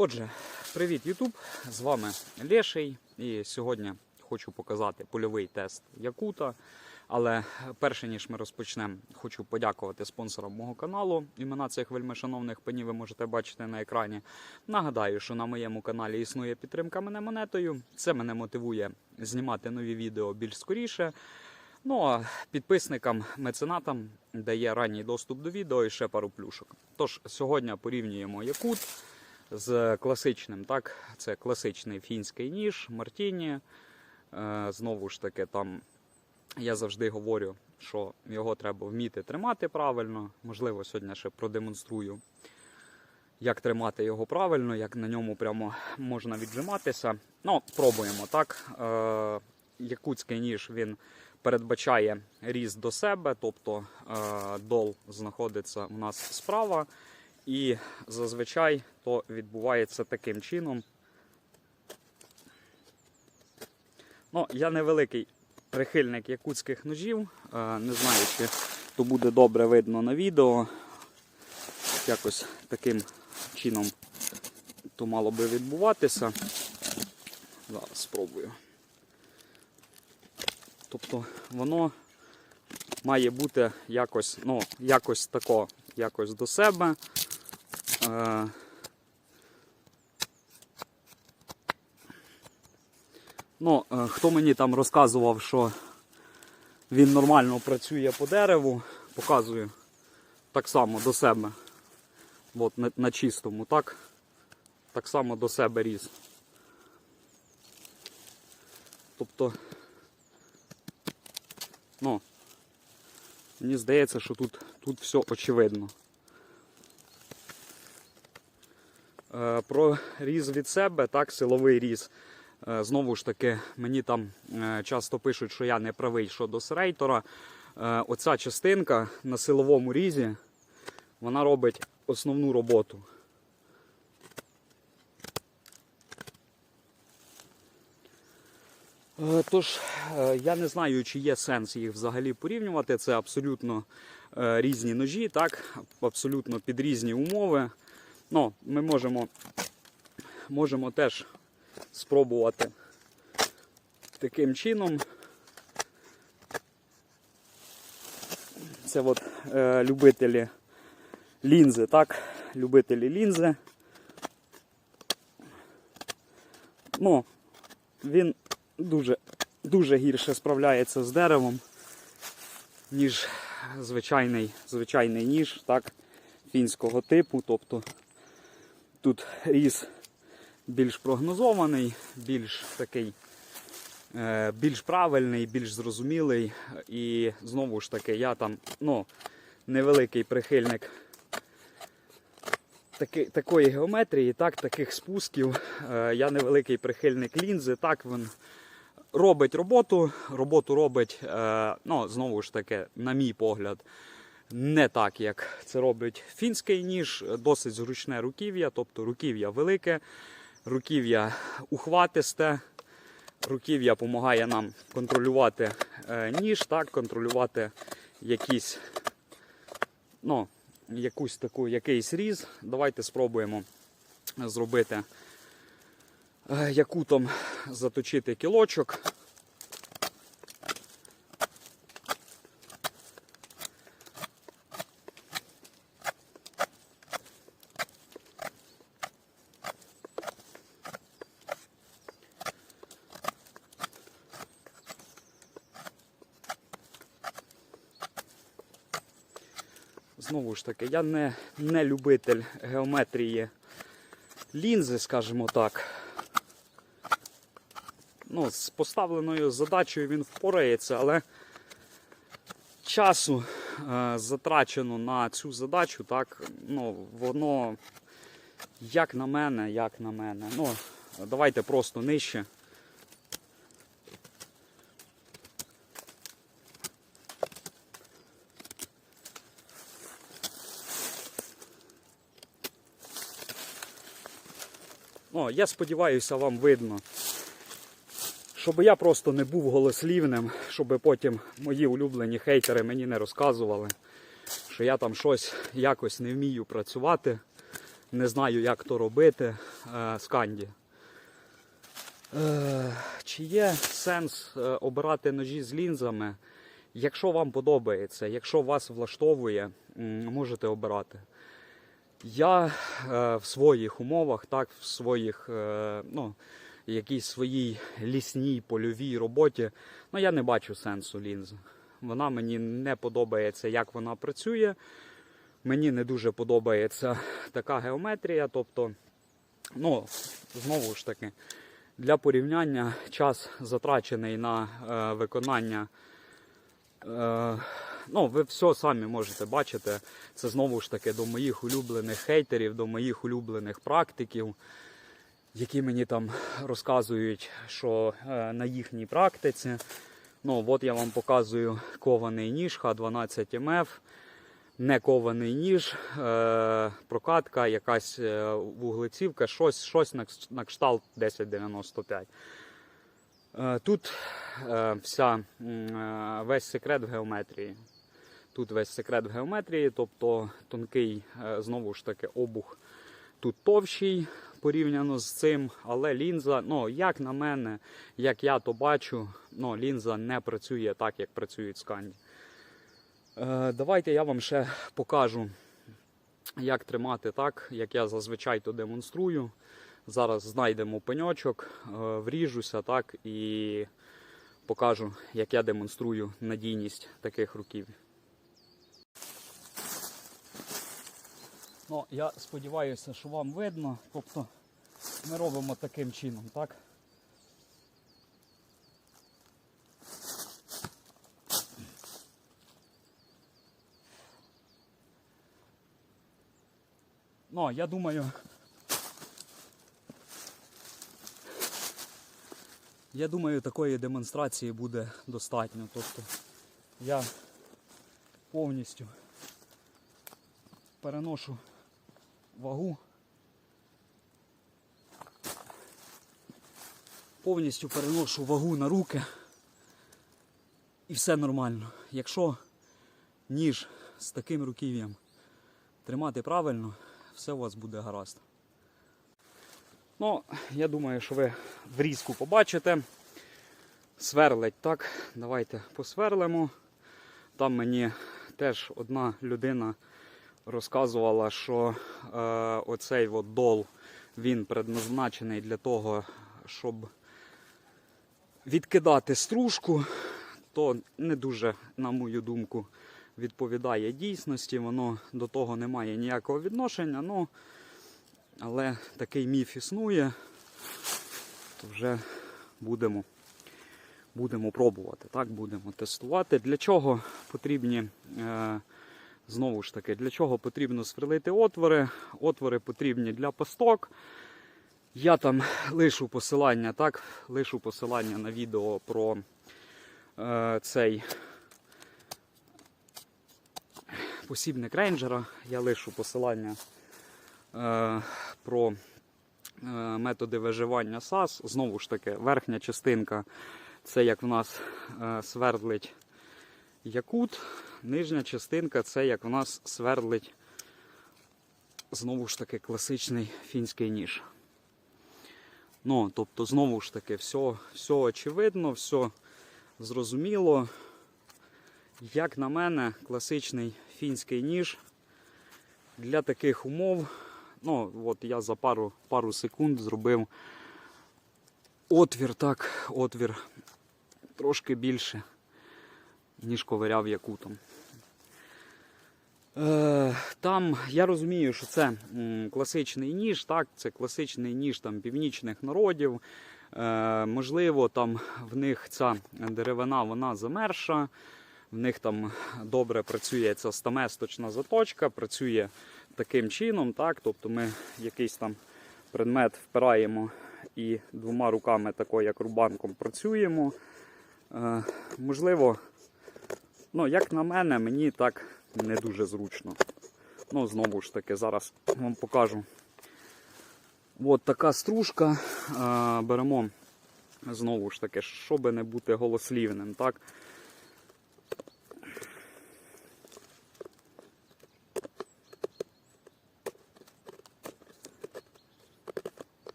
Отже, привіт, Ютуб! З вами Леший. І сьогодні хочу показати польовий тест Якута. Але перше ніж ми розпочнемо, хочу подякувати спонсорам мого каналу. Імена цих вельмишановних пенів ви можете бачити на екрані. Нагадаю, що на моєму каналі існує підтримка мене монетою. Це мене мотивує знімати нові відео більш скоріше. Ну а підписникам, меценатам дає ранній доступ до відео і ще пару плюшок. Тож сьогодні порівнюємо Якут з класичним. Так, це класичний фінський ніж, Мартіні. Е, знову ж таки, там я завжди говорю, що його треба вміти тримати правильно. Можливо, сьогодні ще продемонструю, як тримати його правильно, як на ньому прямо можна віджиматися. Ну, пробуємо так. Е, якутський ніж він передбачає різ до себе, тобто е, дол знаходиться у нас справа. І зазвичай то відбувається таким чином. Ну, я невеликий прихильник якутських ножів. Е, Не знаю, чи то буде добре видно на відео. Якось таким чином то мало би відбуватися. Зараз спробую. Тобто воно має бути якось, ну, якось тако, якось до себе. Е, Ну, е, хто мені там розказував, що він нормально працює по дереву, показую так само до себе. От на, на чистому, так? Так само до себе різ. Тобто, ну, мені здається, що тут, тут все очевидно. Е, Про різ від себе, так, силовий різ. Е, Знову ж таки, мені там е, часто пишуть, що я не правий щодо серейтора. Е, Оця частинка на силовому різі, вона робить основну роботу. Е, Тож, е, я не знаю, чи є сенс їх взагалі порівнювати. Це абсолютно е, різні ножі, так, абсолютно під різні умови. Ну, ми можемо, можемо теж спробувати таким чином. Це от е, любителі лінзи, так? Любителі лінзи. Ну, він дуже, дуже гірше справляється з деревом, ніж звичайний, звичайний ніж, так, фінського типу. Тобто тут різ більш прогнозований, більш такий, е, більш правильний, більш зрозумілий. І знову ж таки, я там ну, невеликий прихильник таки, такої геометрії, так, таких спусків. Е, я невеликий прихильник лінзи, так він робить роботу. Роботу робить, е, ну, знову ж таки, на мій погляд. Не так, як це робить фінський ніж, досить зручне руків'я, тобто руків'я велике, руків'я ухватисте, руків'я допомагає нам контролювати е, ніж, так, контролювати якісь, ну, якусь таку, якийсь різ. Давайте спробуємо зробити е, якутом заточити кілочок. Знову ж таки, я не, не любитель геометрії лінзи, скажімо так. Ну, з поставленою задачею він впорається, але часу е, затрачено на цю задачу, так, ну, воно, як на мене, як на мене. Ну, давайте просто нижче. О, я сподіваюся, вам видно. Щоб я просто не був голослівним, щоб потім мої улюблені хейтери мені не розказували, що я там щось якось не вмію працювати. не знаю, як то робити. Е, сканді. Е, Чи є сенс е, обирати ножі з лінзами? Якщо вам подобається, якщо вас влаштовує, можете обирати. Я е, в своїх умовах, так, в своїх, е, ну, якійсь своїй лісній польовій роботі, ну, я не бачу сенсу лінзи. Вона мені не подобається, як вона працює. Мені не дуже подобається така геометрія. Тобто, ну, знову ж таки, для порівняння час затрачений на е, виконання. Е, ну, ви все самі можете бачити. Це знову ж таки до моїх улюблених хейтерів, до моїх улюблених практиків, які мені там розказують, що е, на їхній практиці. Ну, от я вам показую кований ніж Х12 МФ, не кований ніж, е, прокатка, якась е, вуглецівка, щось, щось на, на кшталт 1095. Е, Тут е, вся, е, весь секрет в геометрії. Тут весь секрет в геометрії, тобто тонкий, е, знову ж таки, обух тут товщий порівняно з цим, але лінза, ну, як на мене, як я то бачу, ну, лінза не працює так, як працюють сканді. Е, давайте я вам ще покажу, як тримати так, як я зазвичай то демонструю. Зараз знайдемо пеньочок, е, вріжуся так і покажу, як я демонструю надійність таких руків. Ну, я сподіваюся, що вам видно. Тобто ми робимо таким чином, так? Ну, я думаю. Я думаю, такої демонстрації буде достатньо. Тобто я повністю переношу вагу. Повністю переношу вагу на руки. І все нормально. Якщо ніж з таким руків'ям тримати правильно, все у вас буде гаразд. Ну, я думаю, що ви врізку побачите. Сверлить так. Давайте посверлимо. Там мені теж одна людина розказувала, що е, оцей дол він предназначений для того, щоб відкидати стружку, то не дуже, на мою думку, відповідає дійсності. Воно до того не має ніякого відношення. Ну, але такий міф існує, то вже будемо, будемо пробувати, так, будемо тестувати. Для чого потрібні, е, знову ж таки, для чого потрібно сверлити отвори? Отвори потрібні для пасток. Я там лишу посилання, так, лишу посилання на відео про е, цей посібник рейнджера. Я лишу посилання е, про е, методи виживання САС. Знову ж таки, верхня частинка це як в нас е, свердлить якут, нижня частинка це як в нас свердлить знову ж таки класичний фінський ніж. Ну, тобто, знову ж таки, все, все очевидно, все зрозуміло. Як на мене, класичний фінський ніж для таких умов. Ну, от я за пару, пару секунд зробив отвір, так, отвір трошки більше, ніж ковиряв якутом. Е, Там я розумію, що це класичний ніж, так, це класичний ніж там, північних народів. Е, Можливо, там в них ця деревина вона замерша, в них там добре працює ця стаместочна заточка, працює таким чином. так, Тобто ми якийсь там предмет впираємо і двома руками, такою як рубанком, працюємо. Е, Можливо, ну, як на мене, мені так не дуже зручно. Ну, знову ж таки, зараз вам покажу. От така стружка. Беремо, знову ж таки, щоб не бути голослівним, так?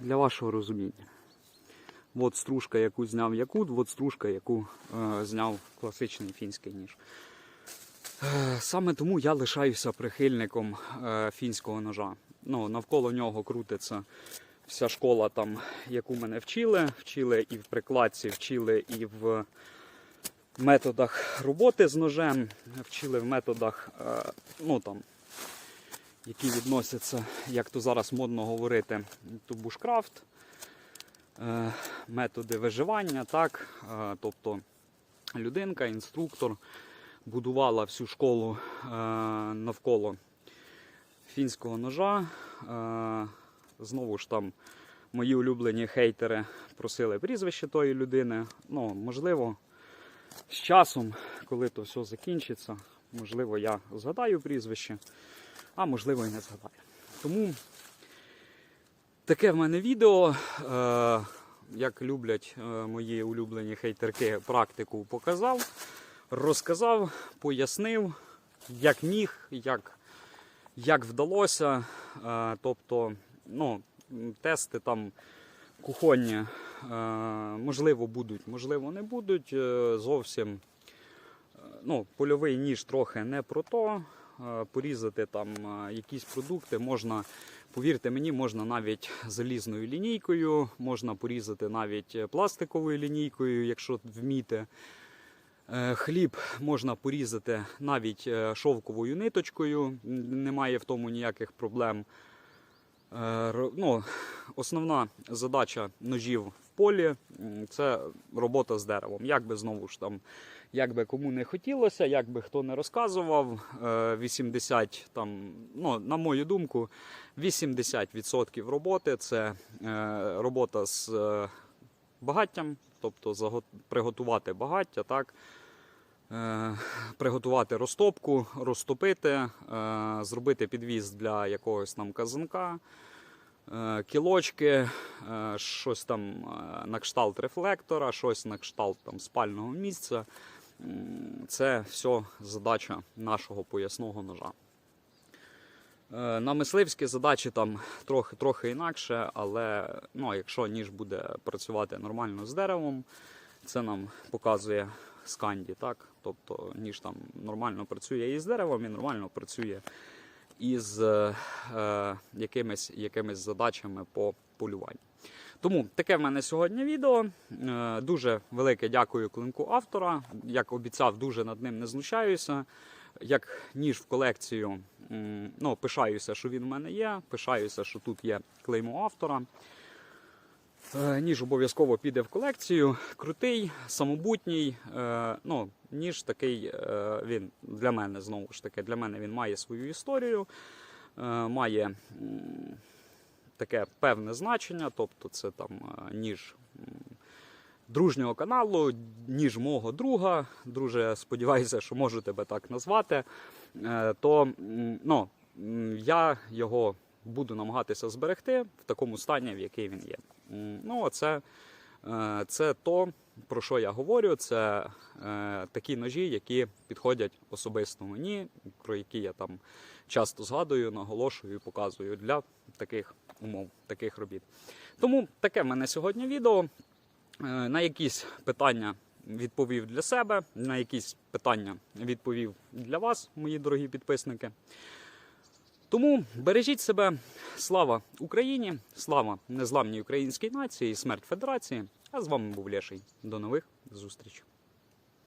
Для вашого розуміння. От стружка, яку зняв якут, от стружка, яку е, зняв класичний фінський ніж. Е, Саме тому я лишаюся прихильником е, фінського ножа. Ну, навколо нього крутиться вся школа, там, яку мене вчили. Вчили і в прикладці, вчили і в методах роботи з ножем, вчили в методах, е, ну там, які відносяться, як то зараз модно говорити, то бушкрафт, методи виживання, так, е, тобто людинка, інструктор будувала всю школу е, навколо фінського ножа. Е, Знову ж там мої улюблені хейтери просили прізвище тої людини. Ну, можливо, з часом, коли то все закінчиться, можливо, я згадаю прізвище, а можливо і не згадаю. Тому таке в мене відео. Е, як люблять е, мої улюблені хейтерки, практику показав, розказав, пояснив, як міг, як, як вдалося. Е, тобто, ну, тести там кухонні, е, можливо, будуть, можливо, не будуть. Е, Зовсім е, ну, польовий ніж трохи не про то. Е, Порізати там е, якісь продукти можна, повірте мені, можна навіть залізною лінійкою, можна порізати навіть пластиковою лінійкою, якщо вміти. Е, Хліб можна порізати навіть шовковою ниточкою, немає в тому ніяких проблем. Ну, основна задача ножів в полі це робота з деревом. Як би знову ж там, як би кому не хотілося, як би хто не розказував, е, 80 там, ну, на мою думку, 80% роботи це е, робота з е, багаттям, тобто приготувати багаття, так. Е, Приготувати розтопку, розтопити, е, зробити підвіз для якогось там казанка, е, кілочки, е, щось там е, на кшталт рефлектора, щось на кшталт там спального місця. Це все задача нашого поясного ножа. Е, На мисливські задачі там трохи, трохи інакше, але ну, якщо ніж буде працювати нормально з деревом, це нам показує сканді, так? Тобто ніж там нормально працює і з деревом, і нормально працює із е, якимись, якимись задачами по полюванню. Тому таке в мене сьогодні відео. Е, Дуже велике дякую клинку автора. Як обіцяв, дуже над ним не знущаюся. Як ніж в колекцію, ну, пишаюся, що він в мене є. Пишаюся, що тут є клеймо автора. Е, Ніж обов'язково піде в колекцію. Крутий, самобутній. е, Ну, ніж такий, він для мене знову ж таки, для мене він має свою історію, має таке певне значення, тобто це там е, ніж дружнього каналу, ніж мого друга. Друже, сподіваюся, що можу тебе так назвати. Е, То ну, я його буду намагатися зберегти в такому стані, в який він є. Ну, це, е, це то, про що я говорю. Це такі ножі, які підходять особисто мені, про які я там часто згадую, наголошую і показую для таких умов, таких робіт. Тому таке в мене сьогодні відео. Е, На якісь питання відповів для себе, на якісь питання відповів для вас, мої дорогі підписники. Тому бережіть себе, слава Україні, слава незламній українській нації, і смерть Федерації. А з вами був Леший. До нових зустрічей.